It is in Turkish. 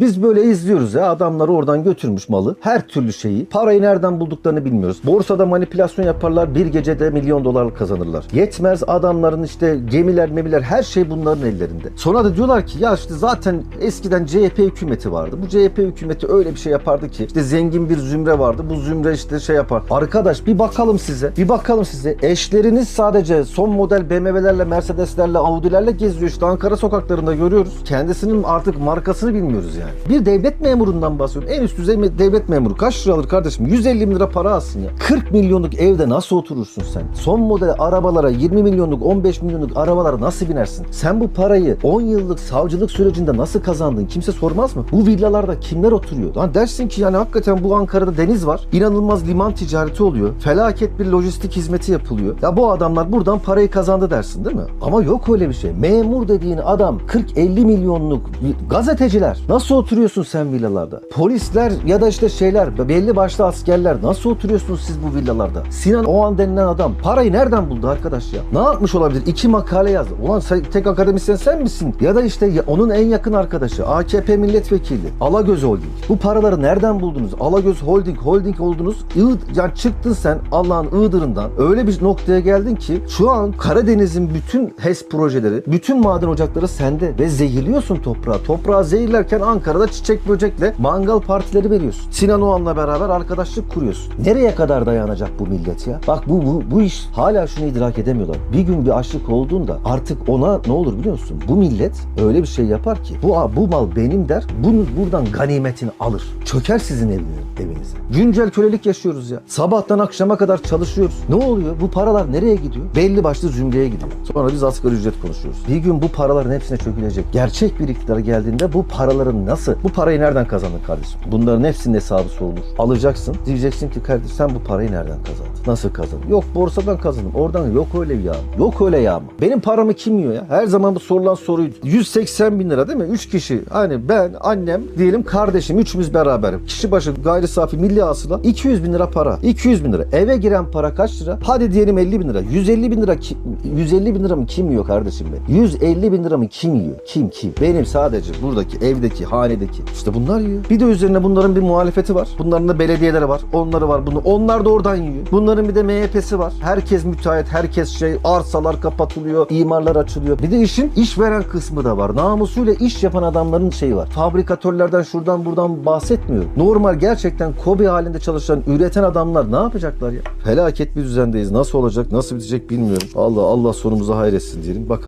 Biz böyle izliyoruz ya adamlar oradan götürmüş malı. Her türlü şeyi. Parayı nereden bulduklarını bilmiyoruz. Borsada manipülasyon yaparlar. Bir gecede milyon dolar kazanırlar. Yetmez adamların işte gemiler memiler her şey bunların ellerinde. Sonra da diyorlar ki ya işte zaten eskiden CHP hükümeti vardı. Bu CHP hükümeti öyle bir şey yapardı ki işte zengin bir zümre vardı. Bu zümre işte şey yapar. Arkadaş bir bakalım size. Bir bakalım size. Eşleriniz sadece son model BMW'lerle, Mercedes'lerle, Audi'lerle geziyor işte Ankara sokaklarında görüyoruz. Kendisinin artık markasını bilmiyoruz yani. Bir devlet memurundan bahsediyorum. En üst düzey devlet memuru. Kaç lira alır kardeşim? 150 bin lira para alsın ya. 40 milyonluk evde nasıl oturursun sen? Son model arabalara 20 milyonluk, 15 milyonluk arabalara nasıl binersin? Sen bu parayı 10 yıllık savcılık sürecinde nasıl kazandın? Kimse sormaz mı? Bu villalarda kimler oturuyor? Lan dersin ki yani hakikaten bu Ankara'da deniz var. İnanılmaz liman ticareti oluyor. Felaket bir lojistik hizmeti yapılıyor. Ya bu adamlar buradan parayı kazandı dersin değil mi? Ama yok öyle bir şey. Memur dediğin adam 40-50 milyonluk gazeteciler. Nasıl oturuyorsun sen villalarda? Polisler ya da işte şeyler belli başlı askerler nasıl oturuyorsunuz siz bu villalarda? Sinan Oğan denilen adam parayı nereden buldu arkadaş ya? Ne yapmış olabilir? İki makale yazdı. Ulan sen, tek akademisyen sen misin? Ya da işte ya- onun en yakın arkadaşı AKP milletvekili Alagöz Holding. Bu paraları nereden buldunuz? Alagöz Holding, Holding oldunuz. İğ- yani çıktın sen Allah'ın Iğdır'ından öyle bir noktaya geldin ki şu an Karadeniz'in bütün HES projeleri, bütün maden ocakları sende ve zehirliyorsun toprağı. Toprağı zehirlerken Ankara'da çiçek böcekle mangal partileri veriyorsun. Sinan Oğan'la beraber arkadaşlık kuruyorsun. Nereye kadar dayanacak bu millet ya? Bak bu, bu, bu iş hala şunu idrak edemiyorlar. Bir gün bir açlık olduğunda artık ona ne olur biliyor musun? Bu millet öyle bir şey yapar ki bu, bu mal benim der. Bunu buradan ganimetini alır. Çöker sizin evine, evinize. Güncel kölelik yaşıyoruz ya. Sabahtan akşama kadar çalışıyoruz. Ne oluyor? Bu paralar nereye gidiyor? Belli başlı zümreye gidiyor. Sonra biz asgari ücret konuşuyoruz. Bir gün bu paraların hepsine çökülecek. Gerçek bir iktidar geldiğinde bu paraların nasıl? Bu parayı nereden kazandın kardeşim? Bunların hepsinin hesabı sorulur. Alacaksın. Diyeceksin ki kardeş sen bu parayı nereden kazandın? Nasıl kazandın? Yok borsadan kazandım. Oradan yok öyle ya. Yok öyle ya. Benim paramı kim yiyor ya? Her zaman bu sorulan soruyu 180 bin lira değil mi? 3 kişi. Hani ben, annem, diyelim kardeşim. Üçümüz beraber. Kişi başı gayri safi milli hasıla 200 bin lira para. 200 bin lira. Eve giren para kaç lira? Hadi diyelim 50 bin lira. 150 bin lira ki- 150 bin lira mı kim yiyor kardeşim be? 150 bin lira mı kim yiyor? Kim kim? Benim sadece buradaki evdeki, hanedeki. İşte bunlar yiyor. Bir de üzerine bunların bir muhalefeti var. Bunların da belediyeleri var. Onları var. Bunu onlar da oradan yiyor. Bunların bir de MHP'si var. Herkes müteahhit, herkes şey, arsalar kapatılıyor, imarlar açılıyor. Bir de işin işveren kısmı da var. Namusuyla iş yapan adamların şeyi var. Fabrikatörlerden şuradan buradan bahsetmiyorum. Normal gerçekten kobi halinde çalışan, üreten adamlar ne yapacaklar ya? Felaket bir düzendeyiz. Nasıl olacak, nasıl bitecek bilmiyorum. Allah Allah sonumuzu hayretsin diyelim. Bak